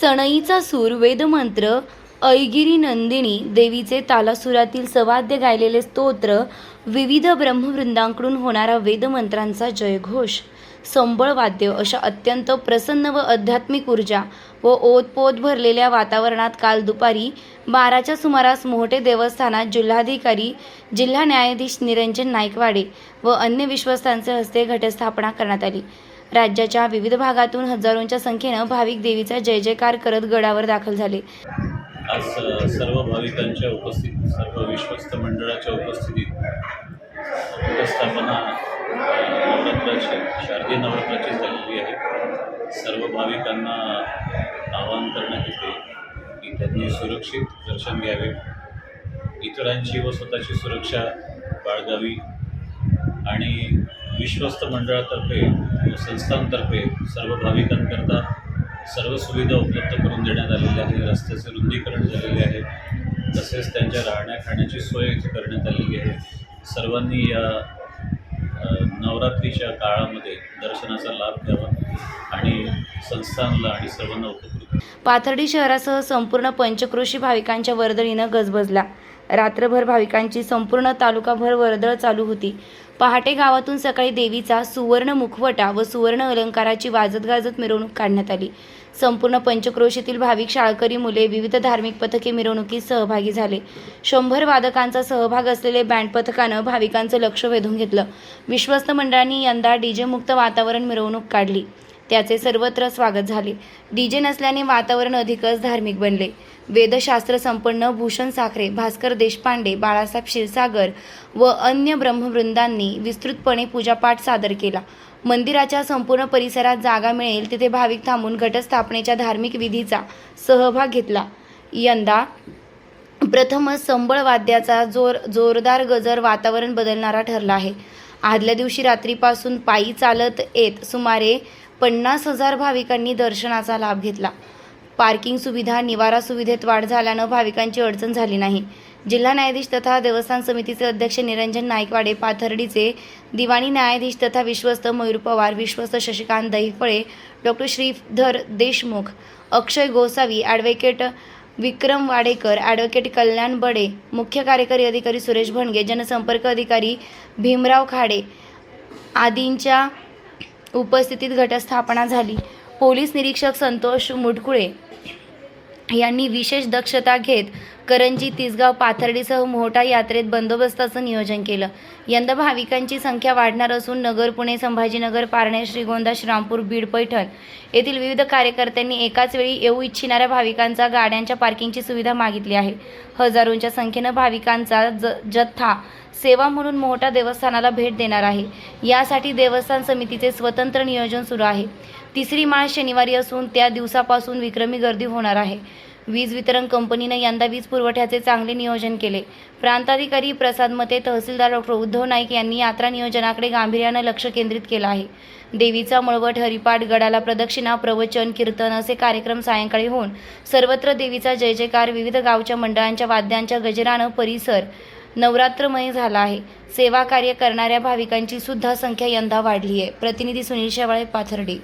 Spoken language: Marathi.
सणईचा सूर वेदमंत्र ऐगिरी नंदिनी देवीचे तालासुरातील सवाद्य गायलेले स्तोत्र विविध ब्रह्मवृंदांकडून होणारा वेदमंत्रांचा जयघोष संबळ वाद्य अशा अत्यंत प्रसन्न व आध्यात्मिक ऊर्जा व ओतपोत भरलेल्या वातावरणात काल दुपारी बाराच्या सुमारास मोहटे देवस्थानात जिल्हाधिकारी जिल्हा न्यायाधीश निरंजन नाईकवाडे व अन्य विश्वस्तांचे हस्ते घटस्थापना करण्यात आली. राज्याच्या विविध भागातून हजारोंच्या संख्येनं भाविक देवीचा जय जयकार करत गडावर दाखल झाले. आज सर्व भाविकांच्या उपस्थित सर्व विश्वस्त मंडळाच्या उपस्थितीत घटस्थापना नवरात्राची शारदीय नवरात्राची झालेली आहे. सर्व भाविकांना आवाहन करण्यात येते की त्यांनी सुरक्षित दर्शन घ्यावे. इतरांची व स्वतःची सुरक्षा बाळगावी आणि विश्वस्त मंडळातर्फे संस्थांतर्फे सर्व भाविकांकरता सर्व सुविधा उपलब्ध करून देण्यात आलेल्या आहे रस्त्याचे रुंदीकरण झालेले आहे. तसेच त्यांच्या राहण्या खाण्याची सोय इथे करण्यात आलेली आहे. सर्वांनी या नवरात्रीच्या काळामध्ये दर्शनाचा लाभ घ्यावा आणि संस्थांना आणि सर्वांना उपकृत पाथर्डी शहरासह संपूर्ण पंचक्रोशी भाविकांच्या वर्दळीनं गजबजला रात्रभर भाविकांची संपूर्ण तालुकाभर वर्दळ चालू होती. पहाटे गावातून सकाळी देवीचा सुवर्ण मुखवटा व सुवर्ण अलंकाराची वाजत गाजत मिरवणूक काढण्यात आली. संपूर्ण पंचक्रोशीतील भाविक शाळकरी मुले विविध धार्मिक पथके मिरवणुकीत सहभागी झाले. शंभर वादकांचा सहभाग असलेले बँड पथकानं भाविकांचं लक्ष वेधून घेतलं. विश्वस्त मंडळांनी यंदा डीजेमुक्त वातावरण मिरवणूक काढली. त्याचे सर्वत्र स्वागत झाले. डीजे नसल्याने वातावरण अधिकच धार्मिक बनले. वेदशास्त्र संपन्न भूषण साखरे भास्कर देशपांडे बाळासाहेब क्षीरसागर व अन्य ब्रह्मवृंदांनी विस्तृतपणे पूजापाठ सादर केला. मंदिराच्या संपूर्ण परिसरात जागा मिळेल तिथे भाविक थांबून घटस्थापनेच्या धार्मिक विधीचा सहभाग घेतला. यंदा प्रथमच संबळ वाद्याचा जोर जोरदार गजर वातावरण बदलणारा ठरला आहे. आदल्या दिवशी रात्रीपासून पायी चालत येत सुमारे पन्नास हजार भाविकांनी दर्शनाचा लाभ घेतला. पार्किंग सुविधा निवारा सुविधेत वाढ झाल्यानं भाविकांची अडचण झाली नाही. जिल्हा न्यायाधीश तथा देवस्थान समितीचे अध्यक्ष निरंजन नाईकवाडे पाथर्डीचे दिवाणी न्यायाधीश तथा विश्वस्त मयूर पवार विश्वस्त Shashikant Dahiphale doctor Shridhar Deshmukh Akshay Gosavi advocate Vikram Wadekar advocate Kalyan Bade मुख्य कार्यकारी अधिकारी सुरेश भणगे जनसंपर्क अधिकारी भीमराव खाडे आदींच्या उपस्थितीत घटस्थापना झाली. पोलीस निरीक्षक संतोष मुटकुळे यांनी विशेष दक्षता घेत करंजी तिसगाव पाथर्डीसह मोहटा यात्रेत बंदोबस्ताचं नियोजन केलं. यंदा भाविकांची संख्या वाढणार असून नगर पुणे संभाजीनगर पारणे श्रीगोंदा श्रीरामपूर बीड पैठण येथील विविध कार्यकर्त्यांनी एकाच वेळी येऊ इच्छिणाऱ्या भाविकांचा गाड्यांच्या पार्किंगची सुविधा मागितली आहे. हजारोंच्या संख्येनं भाविकांचा ज जथ्था सेवा म्हणून मोठा देवस्थानाला भेट देणार आहे. यासाठी देवस्थान समितीचे स्वतंत्र नियोजन सुरू आहे. तिसरी माळ शनिवारी असून त्या दिवसापासून विक्रमी गर्दी होणार आहे. वीज वितरण कंपनीनं यंदा वीज पुरवठ्याचे चांगले नियोजन केले. प्रांताधिकारी प्रसाद मते तहसीलदार डॉक्टर उद्धव नाईक यांनी यात्रा नियोजनाकडे गांभीर्यानं लक्ष केंद्रित केलं आहे. देवीचा मळवट हरिपाठ गडाला प्रदक्षिणा प्रवचन कीर्तन असे कार्यक्रम सायंकाळी होऊन सर्वत्र देवीचा जय जयकार विविध गावच्या मंडळांच्या वाद्यांच्या गजरानं परिसर नवरात्रमय झाला आहे. सेवा कार्य करणाऱ्या भाविकांची सुद्धा संख्या यंदा वाढली आहे. प्रतिनिधी सुनील शेवाळे पाथर्डी.